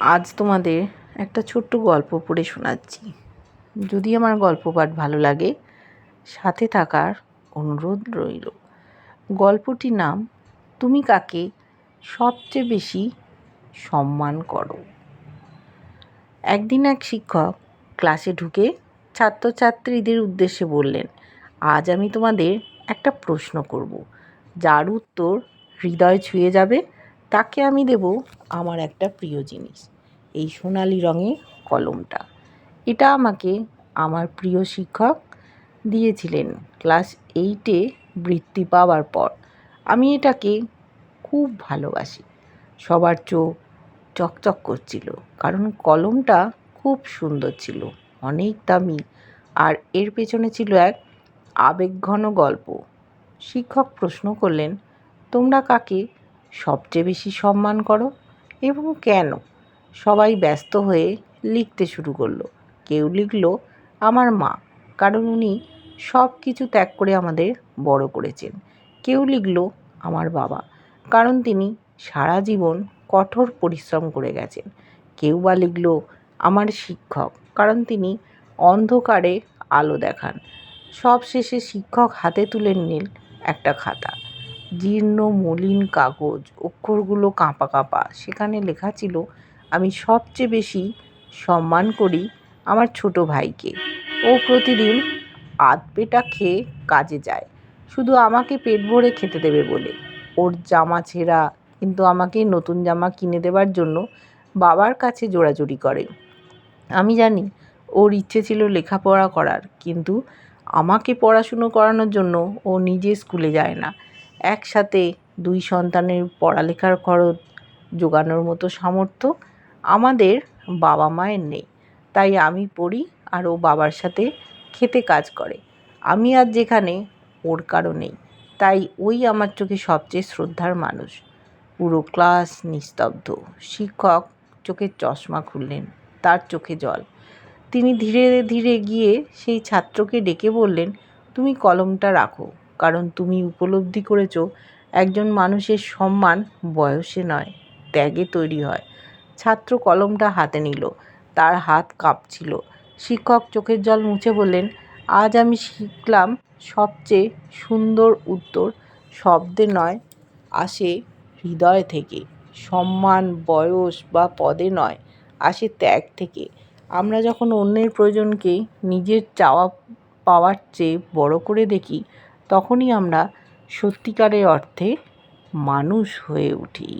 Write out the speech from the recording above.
আজ তোমাদের একটা ছোট্ট গল্প পড়ে শোনাচ্ছি। যদি আমার গল্প পাঠ ভালো লাগে, সাথে থাকার অনুরোধ রইল। গল্পটির নাম, তুমি কাকে সবচেয়ে বেশি সম্মান করো? একদিন এক শিক্ষক ক্লাসে ঢুকে ছাত্রছাত্রীদের উদ্দেশ্যে বললেন, আজ আমি তোমাদের একটা প্রশ্ন করব। যার উত্তর হৃদয় ছুঁয়ে যাবে তাকে আমি দেব আমার একটা প্রিয় জিনিস, এই সোনালি রঙের কলমটা। এটা আমাকে আমার প্রিয় শিক্ষক দিয়েছিলেন ক্লাস এইটে বৃত্তি পাওয়ার পর। আমি এটাকে খুব ভালোবাসি। সবার চোখ চকচক করছিল, কারণ কলমটা খুব সুন্দর ছিল, অনেক দামি। আর এর পেছনে ছিল এক আবেগঘন গল্প। শিক্ষক প্রশ্ন করলেন, তোমরা কাকে সবচেয়ে বেশি সম্মান করো এবং কেন? সবাই ব্যস্ত হয়ে লিখতে শুরু করল। কেউ লিখলো, আমার মা। কারণ উনি সব কিছু ত্যাগ করে আমাদের বড় করেছেন। কেউ লিখলো, আমার বাবা। কারণ তিনি সারা জীবন কঠোর পরিশ্রম করে গেছেন। কেউ বা লিখলো, আমার শিক্ষক। কারণ তিনি অন্ধকারে আলো দেখান। সব শেষে শিক্ষক হাতে তুলে নিলেন একটা খাতা। জীর্ণ মলিন কাগজ, অক্ষরগুলো কাঁপা কাঁপা। সেখানে লেখা ছিল, আমি সবচেয়ে বেশি সম্মান করি আমার ছোট ভাইকে। ও প্রতিদিন আধ পেটা খেয়ে কাজে যায়। শুধু আমাকে পেট ভরে খেতে দেবে বলে। ওর জামা ছেঁড়া, কিন্তু আমাকে নতুন জামা কিনে দেবার জন্য বাবার কাছে জোড়াজুড়ি করে। আমি জানি ওর ইচ্ছে ছিল লেখাপড়া করার, কিন্তু আমাকে পড়াশুনো করানোর জন্য ও নিজে স্কুলে যায় না। একসাথে দুই সন্তানের পড়ালেখার খরচ, জোগানোর মতো সামর্থ্য আমাদের বাবা মায়ের নেই। তাই আমি পড়ি আর ও বাবার সাথে খেতে কাজ করে। আমি আজ যেখানে ওর কারণেই তাই ওই আমার চোখে সবচেয়ে শ্রদ্ধার মানুষ। পুরো ক্লাস নিস্তব্ধ। শিক্ষক চোখের চশমা খুললেন, তার চোখে জল। তিনি ধীরে ধীরে গিয়ে সেই ছাত্রকে ডেকে বললেন, তুমি কলমটা রাখো। কারণ তুমি উপলব্ধি করেছ, একজন মানুষের সম্মান বয়সে নয়, ত্যাগে তৈরি হয়। ছাত্র কলমটা হাতে নিল, তার হাত কাঁপছিল। শিক্ষক চোখের জল মুছে বললেন, আজ আমি শিখলাম সবচেয়ে সুন্দর উত্তর। শব্দে নয়, আসে হৃদয় থেকে। সম্মান, বয়স বা পদে নয়, আসে ত্যাগ থেকে। আমরা যখন অন্যের প্রয়োজনকে নিজের চাওয়া পাওয়ার চেয়ে বড় করে দেখি তখনই আমরা সত্যিকারের অর্থে মানুষ হয়ে উঠি।